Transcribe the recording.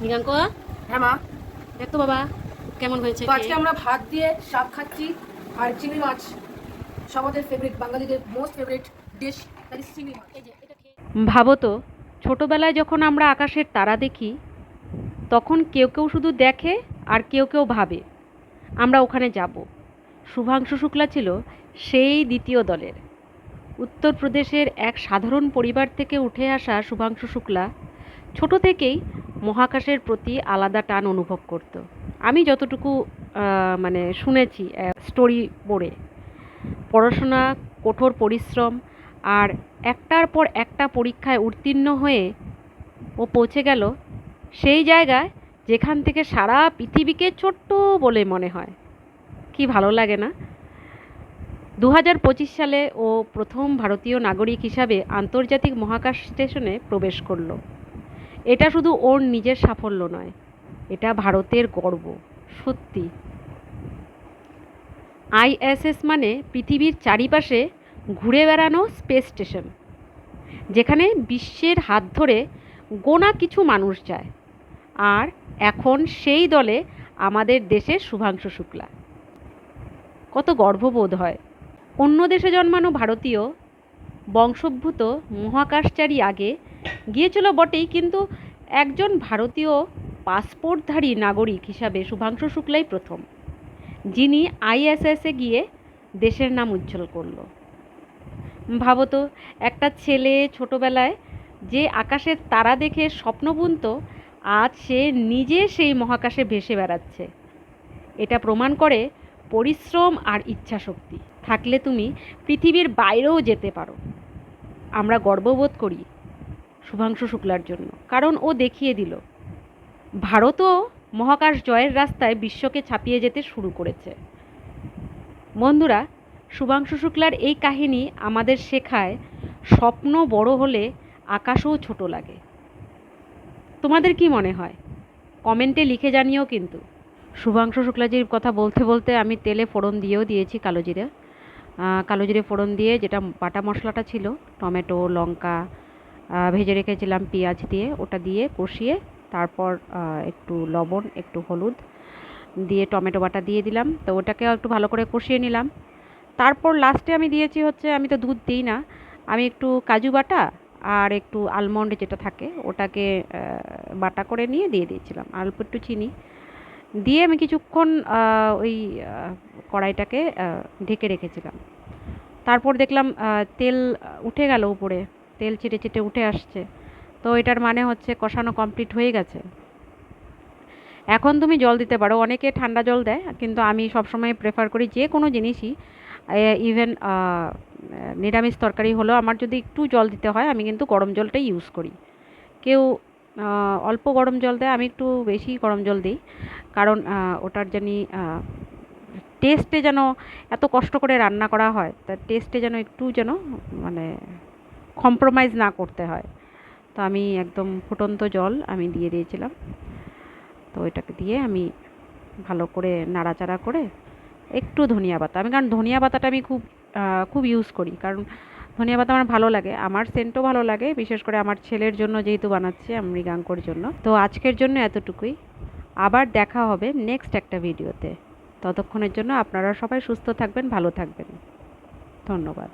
মৃগাঙ্ক হ্যাঁ মা। দেখ বাবা কেমন হয়েছে আজকে আমরা ভাত দিয়ে শাক খাচ্ছি আর চিংড়ি মাছ। সবাদের ফেভারিট বাঙালিদের most favourite dish that is চিংড়ি মাছ। ভাবো তো ছোটবেলায় যখন আমরা আকাশের তারা দেখি তখন কেউ কেউ শুধু দেখে আর কেউ কেউ ভাবে। আমরা ওখানে যাব। শুভাংশু শুক্লা ছিল সেই দ্বিতীয় দলের। উত্তরপ্রদেশের এক সাধারণ পরিবার থেকে উঠে আসা শুভাংশু শুক্লা ছোট থেকেই মহাকাশের প্রতি আলাদা টান অনুভব করত। আমি যতটুকু মানে শুনেছি স্টোরি পড়ে, পড়াশোনা, কঠোর পরিশ্রম, আর একটার পর একটা পরীক্ষায় উত্তীর্ণ হয়ে ও পৌঁছে গেল, সেই জায়গায় যেখান থেকে সারা পৃথিবীকে ছোট্ট বলে মনে হয়। কি ভালো লাগে না? দু হাজার পঁচিশ সালে ও প্রথম ভারতীয় নাগরিক হিসাবে আন্তর্জাতিক মহাকাশ স্টেশনে প্রবেশ করল। এটা শুধু ওর নিজের সাফল্য নয়, এটা ভারতের গর্ব, সত্যি। আইএসএস মানে পৃথিবীর চারিপাশে ঘুরে বেড়ানো স্পেস স্টেশন, যেখানে বিশ্বের হাত ধরে গোনা কিছু মানুষ যায়, আর এখন সেই দলে আমাদের দেশের শুভাংশু শুক্লা। কত গর্ববোধ হয়। অন্য দেশে জন্মানো ভারতীয় বংশোদ্ভূত মহাকাশচারী আগে। গিয়েছিল বটেই, কিন্তু একজন ভারতীয় পাসপোর্টধারী নাগরিক হিসাবে শুভাংশু শুক্লাই প্রথম, যিনি আইএসএসে গিয়ে দেশের নাম উজ্জ্বল করল। ভাবো তো একটা ছেলে ছোটবেলায় যে আকাশের তারা দেখে স্বপ্ন বুনত, আজ সে নিজে সেই মহাকাশে ভেসে বেড়াচ্ছে। এটা প্রমাণ করে পরিশ্রম আর ইচ্ছাশক্তি। থাকলে তুমি পৃথিবীর বাইরেও যেতে পারো। আমরা গর্ববোধ করি শুভাংশু শুক্লার জন্য। কারণ ও দেখিয়ে দিল, ভারতও মহাকাশ জয়ের রাস্তায় বিশ্বকে ছাপিয়ে যেতে শুরু করেছে। বন্ধুরা, শুভাংশু শুক্লার এই কাহিনী আমাদের শেখায় স্বপ্ন বড় হলে আকাশও ছোট লাগে। তোমাদের কি মনে হয়? কমেন্টে লিখে জানিও কিন্তু। শুভাংশু শুক্লাজির কথা বলতে বলতে আমি তেলে ফোড়ন দিয়েও দিয়েছি কালো জিরে কালো জিরে ফোড়ন দিয়ে যেটা বাটা মশলাটা ছিল, টমেটো, লঙ্কা ভেজে রেখেছিলাম পেঁয়াজ দিয়ে, ওটা দিয়ে কষিয়ে তারপর একটু লবণ, একটু হলুদ দিয়ে টমেটো বাটা দিয়ে দিলাম। তো ওটাকেও একটু ভালো করে কষিয়ে নিলাম। তারপর লাস্টে আমি দিয়েছি হচ্ছে, আমি তো দুধ দিই না, আমি একটু কাজু বাটা আর একটু আলমন্ড যেটা থাকে, ওটাকে বাটা করে নিয়ে দিয়ে দিয়েছিলাম। অল্প একটু চিনি। দিয়ে আমি কিছুক্ষণ ওই কড়াইটাকে ঢেকে রেখেছিলাম। তারপর দেখলাম তেল উঠে গেল উপরে, তেল চিটে চিটে উঠে আসছে। তো এটার মানে হচ্ছে কষানো কমপ্লিট হয়ে গেছে। এখন তুমি জল দিতে পারো, অনেকে ঠান্ডা জল দেয়, কিন্তু আমি সবসময় প্রেফার করি যে কোনো জিনিসই ইভেন নিরামিষ তরকারি হলেও আমার যদি একটু জল দিতে হয়, আমি কিন্তু গরম জলটাই ইউজ করি। কেউ অল্প গরম জল দেয়, আমি একটু বেশি গরম জল দিই। কারণ ওটার জানি টেস্টে যেন এত কষ্ট করে রান্না করা হয় তার টেস্টে যেন একটু যেন মানে কম্প্রোমাইজ না করতে হয়। তো আমি একদম ফুটন্ত জল আমি দিয়ে দিয়েছিলাম। তো এটাকে দিয়ে আমি ভালো করে নাড়াচাড়া করে একটু ধনিয়া পাতা। আমি, কারণ ধনিয়া পাতাটা আমি খুব খুব ইউজ করি। কারণ ধনিয়া পাতা আমার ভালো লাগে। আমার সেন্টও ভালো লাগে, বিশেষ করে আমার ছেলের জন্য যেহেতু বানাচ্ছি আমি মৃগাঙ্কর জন্য। তো আজকের জন্য এতটুকুই। আবার দেখা হবে নেক্সট একটা ভিডিওতে ততক্ষণের জন্য আপনারা সবাই সুস্থ থাকবেন, ভালো থাকবেন। ধন্যবাদ।